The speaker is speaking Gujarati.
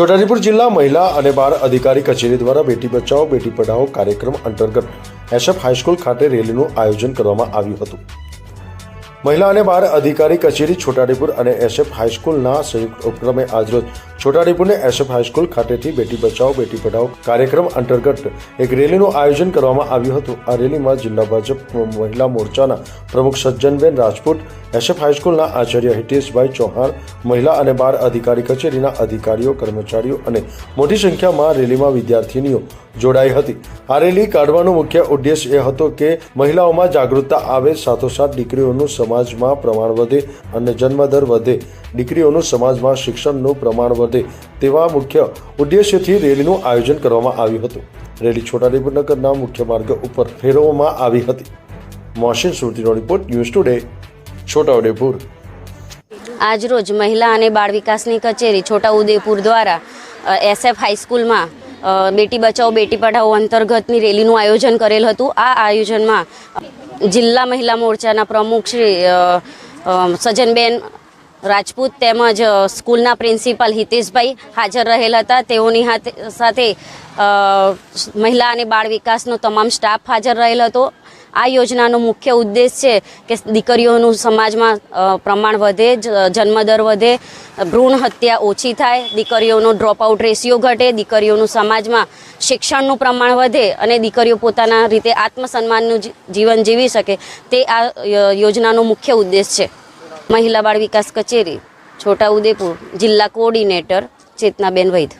છોટાઉદેપુર જિલ્લા મહિલા અને બાળ અધિકારી કચેરી દ્વારા બેટી બચાવો, બેટી પઢાઓ કાર્યક્રમ અંતર્ગત એશફ હાઈસ્કૂલ ખાતે રેલીનું આયોજન કરવામાં આવ્યું હતું. મહિલા અને બાળ અધિકારી કચેરી છોટાઉદેપુર અને એશફ હાઈસ્કૂલના સંયુક્ત ઉપક્રમે આજરોજ છોટાઉદેપુરને એસએફ હાઈસ્કૂલ ખાતેથી બેટી બચાવો, બેટી પઢાઓ કાર્યક્રમ અંતર્ગત એક રેલીનું આયોજન કરવામાં આવ્યું હતું. આ રેલીમાં જિલ્લા ભાજપ મહિલા મોરચાના પ્રમુખ સજ્જનબેન રાજપૂત, એસએફ હાઈસ્કૂલના આચાર્ય હિતેશભાઈ ચૌહાણ, મહિલા અને બાળ અધિકારી કચેરીના અધિકારીઓ, કર્મચારીઓ અને મોટી સંખ્યામાં રેલીમાં વિદ્યાર્થીનીઓ જોડાઈ હતી. આ રેલી કાઢવાનો મુખ્ય ઉદ્દેશ એ હતો કે મહિલાઓમાં જાગૃતતા આવે, સાથોસાથ દીકરીઓનું સમાજમાં પ્રમાણ વધે અને જન્મદર વધે. દીકરીઓનું સમાજમાં શિક્ષણનું પ્રમાણ વધે તેવા મુખ્ય ઉદ્દેશ્યથી રેલીનું આયોજન કરવામાં આવ્યું હતું. રેલી છોટાઉદેપુર નગરના મુખ્ય માર્ગ ઉપર ફેરવવામાં આવી હતી. મોહસિન સુરતીનો રિપોર્ટ ન્યૂઝ ટુડે, છોટાઉદેપુર. આજરોજ મહિલા અને બાળ વિકાસની કચેરી છોટાઉદેપુર દ્વારા એસએફ હાઈસ્કૂલમાં બેટી બચાવો, બેટી પઢાઓ અંતર્ગતની રેલીનું આયોજન કરેલ હતું. આ આયોજનમાં જિલ્લા મહિલા મોરચાના પ્રમુખ શ્રી સજનબેન રાજપૂત તેમજ સ્કૂલના પ્રિન્સિપાલ હિતેશભાઈ હાજર રહેલ હતા. તેઓની સાથે મહિલા અને બાળ વિકાસનો તમામ સ્ટાફ હાજર રહેલ હતો. આ યોજનાનો મુખ્ય ઉદ્દેશ છે કે દીકરીઓનું સમાજમાં પ્રમાણ વધે જન્મદર વધે, ભ્રૂણ હત્યા ઓછી થાય, દીકરીઓનો ડ્રોપ આઉટ રેશિયો ઘટે, દીકરીઓનું સમાજમાં શિક્ષણનું પ્રમાણ વધે અને દીકરીઓ પોતાના રીતે આત્મસન્માનનું જીવન જીવી શકે. તે આ યોજનાનો મુખ્ય ઉદ્દેશ છે. મહિલા બાળ વિકાસ કચેરી છોટાઉદેપુર જિલ્લા કોઓર્ડિનેટર ચેતનાબેન વૈદ.